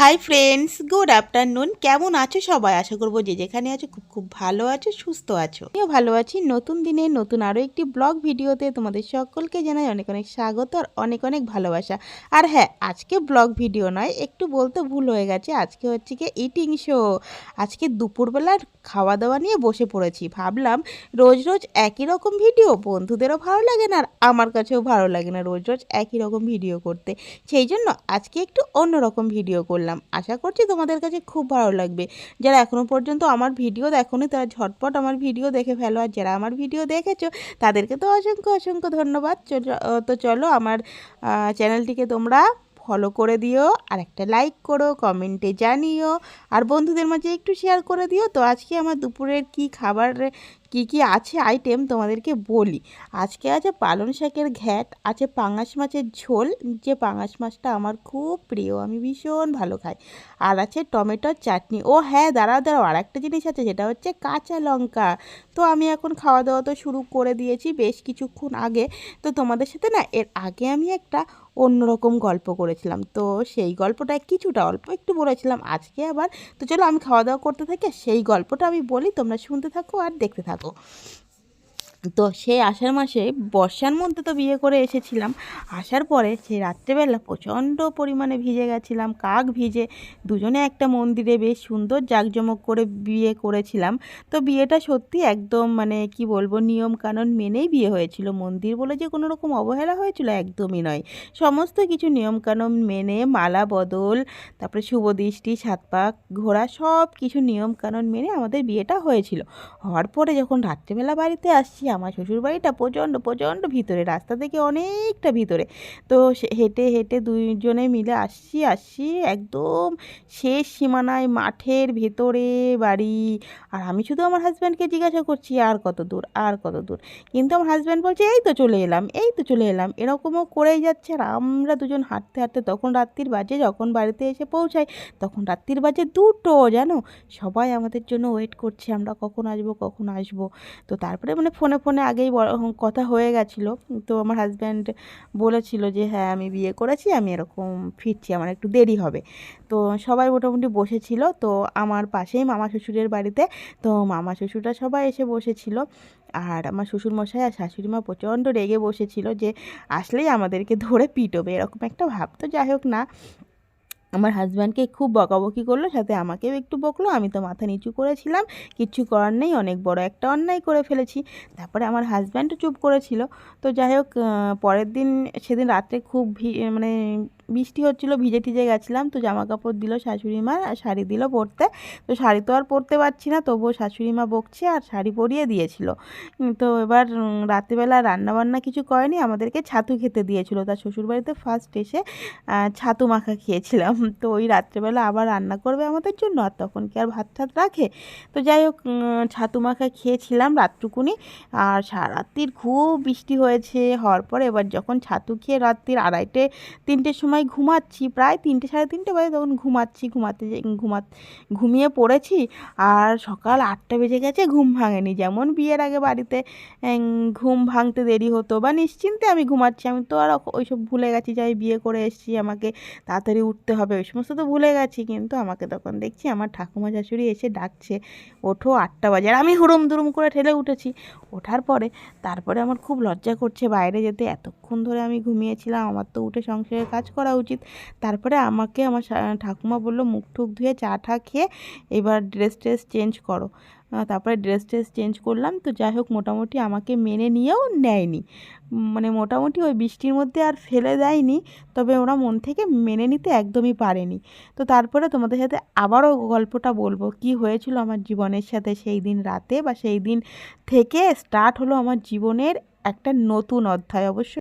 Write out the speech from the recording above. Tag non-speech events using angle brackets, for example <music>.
Hi friends good afternoon কেমন আছো সবাই? আশা করব যে যেখানে আছো খুব খুব ভালো আছো, সুস্থ আছো। আমিও ভালো আছি। নতুন দিনে নতুন আরও একটি ব্লগ ভিডিওতে তোমাদের সকলকে জানাই অনেক অনেক স্বাগত আর অনেক অনেক ভালোবাসা। আর হ্যাঁ আজকে ব্লগ ভিডিও নয়, একটু বলতে ভুল হয়ে গেছে। আজকে হচ্ছে কি ইটিং শো আজকে দুপুরবেলার খাওয়া দাওয়া নিয়ে বসে পড়েছি। ভাবলাম রোজ রোজ একই রকম ভিডিও, বন্ধুদেরও ভালো লাগে না আর আমার কাছেও ভালো লাগে না রোজ রোজ একই রকম ভিডিও করতে। সেই জন্য আজকে একটু অন্যরকম ভিডিও করলাম। আশা করছি তোমাদের কাছে খুব ভালো লাগবে। যারা এখনও পর্যন্ত আমার ভিডিও দেখোনি, তারা ঝটপট আমার ভিডিও দেখে ফেলো। আর যারা আমার ভিডিও দেখেছ, তাদেরকে তো অসংখ্য অসংখ্য ধন্যবাদ। তো চলো আমার চ্যানেলটিকে তোমরা ফলো করে দিও। আর একটা লাইক করো কমেন্টে জানিও। আর বন্ধুদের মাঝে একটু শেয়ার করে দিও। তো আজকে আমার দুপুরের কি খাবার কি কি আছে আইটেম তোমাদেরকে বলি। আজকে আছে পালং শাকের ঘ্যাট, আছে পাঙাশ মাছের ঝোল, যে পাঙাশ মাছটা আমার খুব প্রিয়, আমি ভীষণ ভালো খাই। আর আছে টমেটোর চাটনি। ও হ্যাঁ দাঁড়াও দাঁড়াও আর একটা জিনিস আছে যেটা হচ্ছে কাঁচা লঙ্কা। তো আমি এখন খাওয়া দাওয়া তো শুরু করে দিয়েছি বেশ কিছুক্ষণ আগে। তো তোমাদের সাথে না, এর আগে আমি একটা অন্যরকম গল্প করেছিলাম। তো সেই গল্পটা কিছুটা অল্প একটু বলেছিলাম, আজকে আবার তো চলো আমি খাওয়া দাওয়া করতে থাকি সেই গল্পটা আমি বলি, তোমরা শুনতে থাকো আর দেখতে থাকো। だと。তো সেই আষাঢ় মাসে বর্ষার মধ্যে তো বিয়ে করে এসেছিলাম। আসার পরে সেই রাত্রেবেলা প্রচণ্ড পরিমাণে ভিজে গেছিলাম, কাক ভিজে। দুজনে একটা মন্দিরে বেশ সুন্দর জাঁকজমক করে বিয়ে করেছিলাম। তো বিয়েটা সত্যি একদম মানে কি বলব নিয়ম কানুন মেনেই বিয়ে হয়েছিল। মন্দির বলে যে কোনো রকম অবহেলা হয়েছিল একদমই নয়। সমস্ত কিছু নিয়ম কানুন মেনে মালা বদল, তারপরে শুভ দৃষ্টি, সাত পাক ঘোরা সব কিছু নিয়ম কানুন মেনে আমাদের বিয়েটা হয়েছিল। হওয়ার পরে যখন রাত্রেবেলা বাড়িতে আসছি আমার শ্বশুর বাড়িটা প্রচণ্ড প্রচণ্ড ভিতরে, রাস্তা থেকে অনেকটা ভিতরে। তো হেঁটে হেঁটে দুইজনে মিলে আসছি আসছি একদম শেষ সীমানায় মাঠের ভেতরে বাড়ি। আর আমি শুধু আমার হাজব্যান্ডকে জিজ্ঞাসা করছি, আর কত দূর, আর কত দূর? কিন্তু আমার হাজব্যান্ড বলছে, এই তো চলে এলাম, এই তো চলে এলাম। এরকমও করেই যাচ্ছে আর আমরা দুজন হাঁটতে হাঁটতে তখন রাত্রির বাজে, যখন বাড়িতে এসে পৌঁছাই, তখন রাত্রির বাজে দুটো, জানো? সবাই আমাদের জন্য ওয়েট করছে, আমরা কখন আসব কখন আসব? তো তারপরে মানে ফোনে ফোনে আগেই কথা হয়ে গেছিল। তো আমার হাজব্যান্ড বলেছিল যে হ্যাঁ আমি বিয়ে করেছি, আমি এরকম ফিরছি, আমার একটু দেরি হবে। তো সবাই মোটামুটি বসেছিল। তো আমার পাশেই মামা শ্বশুরের বাড়িতে, তো মামা শ্বশুররা সবাই এসে বসেছিল। আর আমার শ্বশুরমশাই আর শাশুড়ি মা প্রচণ্ড রেগে বসেছিল যে, আসলেই আমাদেরকে ধরে পিটবে, এরকম একটা ভাব। তো যাই হোক না আমার হাজব্যান্ডকে খুব বকাবকি করল, সাথে আমাকেও একটু বকলো, আমি তো মাথা নিচু করেছিলাম কিচ্ছু করার নেই, অনেক বড় একটা অন্যায় করে ফেলেছি। তারপরে আমার হাজব্যান্ডও চুপ করেছিল। তো যাই হোক পরের দিন, সেদিন রাত্রে খুব মানে বৃষ্টি হচ্ছিল ভিজে টিজে গেছিলাম তো জামা কাপড় দিল শাশুড়ি মা আর শাড়ি দিল পরতে। তো শাড়ি তো আর পরতে পারছি না তবুও শাশুড়ি মা বকছে আর শাড়ি পরিয়ে দিয়েছিল। তো এবার উম, রাত্রিবেলা রান্নাবান্না কিছু করেনি আমাদেরকে ছাতু খেতে দিয়েছিল। তার শ্বশুরবাড়িতে ফার্স্ট এসে ছাতু মাখা খেয়েছিলাম। <laughs> তো ওই রাত্রেবেলা আবার রান্না করবে আমাদের জন্য আর তখন কি আর ভাত টাত রাখে? তো যাই হোক ছাতু মাখা খেয়েছিলাম রাতটুকুনি আর সারা রাত্রির খুব বৃষ্টি হয়েছে। হওয়ার পরে এবার যখন ছাতু খেয়ে রাত্রির আড়াইটে তিনটের সময় ঘুমাচ্ছি, প্রায় তিনটে, সাড়ে তিনটে বাজে তখন ঘুমাচ্ছি, ঘুমাতে ঘুমা ঘুমিয়ে পড়েছি আর সকাল আটটা বেজে গেছে, ঘুম ভাঙেনি। যেমন বিয়ের আগে বাড়িতে ঘুম ভাঙতে দেরি হতো বা নিশ্চিন্তে আমি ঘুমাচ্ছি, আমি তো আর ওইসব ভুলে গেছি যে আমি বিয়ে করে এসেছি, আমাকে তাড়াতাড়ি উঠতে হবে, ওই সমস্ত তো ভুলে গেছি। কিন্তু আমাকে তখন দেখছি আমার ঠাকুমা শাশুড়ি এসে ডাকছে, ওঠো আটটা বাজে। আর আমি হুড়ুম দুরুম করে ঠেলে উঠেছি। ওঠার পরে, তারপরে আমার খুব লজ্জা করছে বাইরে যেতে। এতক্ষণ ধরে আমি ঘুমিয়েছিলাম, আমার তো উঠে সংসারের কাজ করা উচিত। তারপরে আমাকে আমার ঠাকুমা বলল, মুখ টুক ধুয়ে চা টা খেয়ে এবার ড্রেস ট্রেস চেঞ্জ করো। তারপরে ড্রেস ট্রেস চেঞ্জ করলাম। তো যাই হোক, মোটামুটি আমাকে মেনে নিয়েও নেয়নি। মানে মোটামুটি ওই বৃষ্টির মধ্যে আর ফেলে দেয়নি, তবে ওরা মন থেকে মেনে নিতে একদমই পারেনি। তো তারপরে তোমাদের সাথে আবারও গল্পটা বলব। কি হয়েছিল আমার জীবনের সাথে সেই দিন রাতে বা সেই দিন থেকে স্টার্ট হলো আমার জীবনের একটা নতুন অধ্যায়। অবশ্য